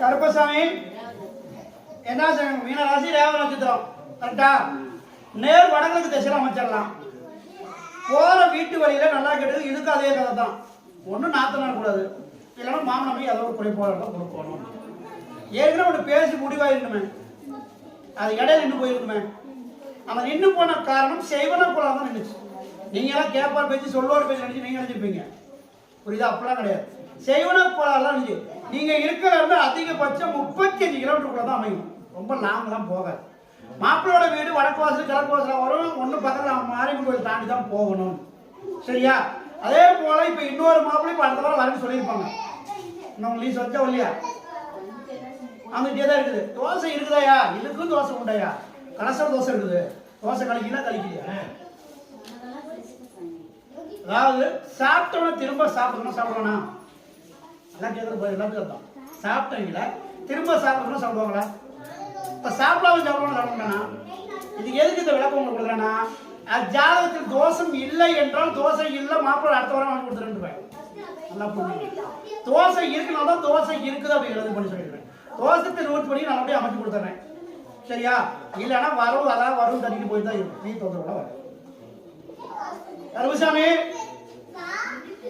கருப்பசாமி. என்ன செய்யணும் மீனராசி ரேவ நட்சத்திரம். கரெக்டா நேர் வடங்களுக்கு திசையில அமைச்சிடலாம். போற வீட்டு வழியில நல்லா கேட்டது இதுக்கு அதே கதை தான். ஒன்றும் நாத்தனார் கூடாது. இல்லைன்னா மாமனமே போய் ஏதோ ஒரு குறைபாடு கொடுக்கணும். ஏற்கனவே ஒன்று பேசி முடிவாயிருக்குமே அது இடையில நின்று போயிருக்குமே. அந்த நின்று போன காரணம் செய்வன குலம் தான் நின்றுச்சு நீங்க எல்லாம் கேப்பார் பேச்சு சொல்லுவார் பேச்சு நினைச்சு நீங்க நினைச்சிருப்பீங்க. புரியுதா? அப்படிலாம் கிடையாது. செய்வன போலாம் நினைச்சு நீங்க இருக்கிற அதிகபட்சம் முப்பத்தி அஞ்சு கிலோமீட்டருக்குள்ள தான் அமையும். ரொம்ப லாங்லாம் போகாது. மாப்பிள்ளோட வீடு வடக்கு வாசல் கிழக்கு வாசல் வரும். ஒன்று பக்கத்தில் மாரியம்மன் கோயில் தாண்டி தான் போகணும். சரியா? அதே போல இப்போ இன்னொரு மாப்பிள்ளை இப்போ அடுத்த வாரம் வரேன்னு சொல்லியிருப்பாங்க. இன்னும் லீஸ் வச்சா இல்லையா? அங்கிட்டே தான் இருக்குது. தோசை இருக்குதாயா? இதுக்கும் தோசை உண்டாயா? கலசம் தோசை இருக்குது. தோசை கழிக்கலாம் கழிக்கலையா அதாவது சாப்பிட்டோன்னா திரும்ப சாப்பிடணும் சாப்பிடணும் எல்லாம் கேட்குறது பாரு எல்லாத்துக்கும் அர்த்தம் திரும்ப சாப்பிடணும் சாப்பிடுவாங்களா? இப்போ சாப்பிடாம சாப்பிடணும் சாப்பிடணும்னா? இது எதுக்கு இந்த விளக்கம் உங்களுக்கு கொடுக்குறேன்னா அது ஜாதகத்தில் தோஷம் இல்லை என்றால் தோசை இல்லை மாப்பிள்ளை அடுத்த வாரம் வாங்கி கொடுத்துருன்னு நல்லா புரிஞ்சுங்க தோசை இருக்குனால தான் தோசை இருக்குது அப்படிங்கிறது பண்ணி சொல்லிடுறேன். தோசத்தை நோட் பண்ணி நான் அப்படியே அமைச்சு கொடுத்துட்றேன். சரியா? இல்லைன்னா வரும் அதான் வரும் தண்ணிக்கு போய் தான் இருக்கும். நீ தொந்தரவுல வரும் கருமசாமி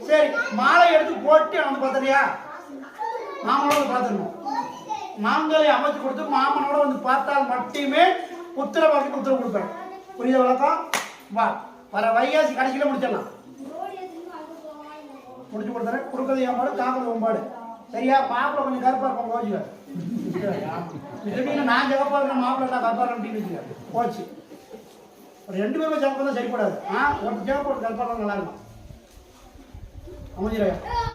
சரி மாலை எடுத்து போட்டு வந்து பார்த்துறியா? மாமனோட பார்த்துடணும் மாங்கலை அமைச்சு கொடுத்து மாமனோட வந்து பார்த்தால் மட்டுமே உத்தர வாக்கி உத்தரவு கொடுப்பேன் புரியுத வழக்கம்? வா வர வைகாசி கடைசியில் முடிச்சிடலாம். முடிச்சு கொடுத்துறேன். கொடுக்கறது ஏம்பாடு காக்கறது ஒம்பாடு சரியா? மாப்பிள்ளை கொஞ்சம் கருப்பா இருக்கும் திடீர்னு நான் சிவப்பா இருக்கேன் மாப்பிள்ளை கருப்பா இருக்கேன் வச்சுக்க போச்சு. ரெண்டு பேருமே ஜாப் பண்ணால் சரிப்படாது. ஆ ஒரு ஜாப் ஒரு கருப்பா இருந்தா நல்லா இருக்கும்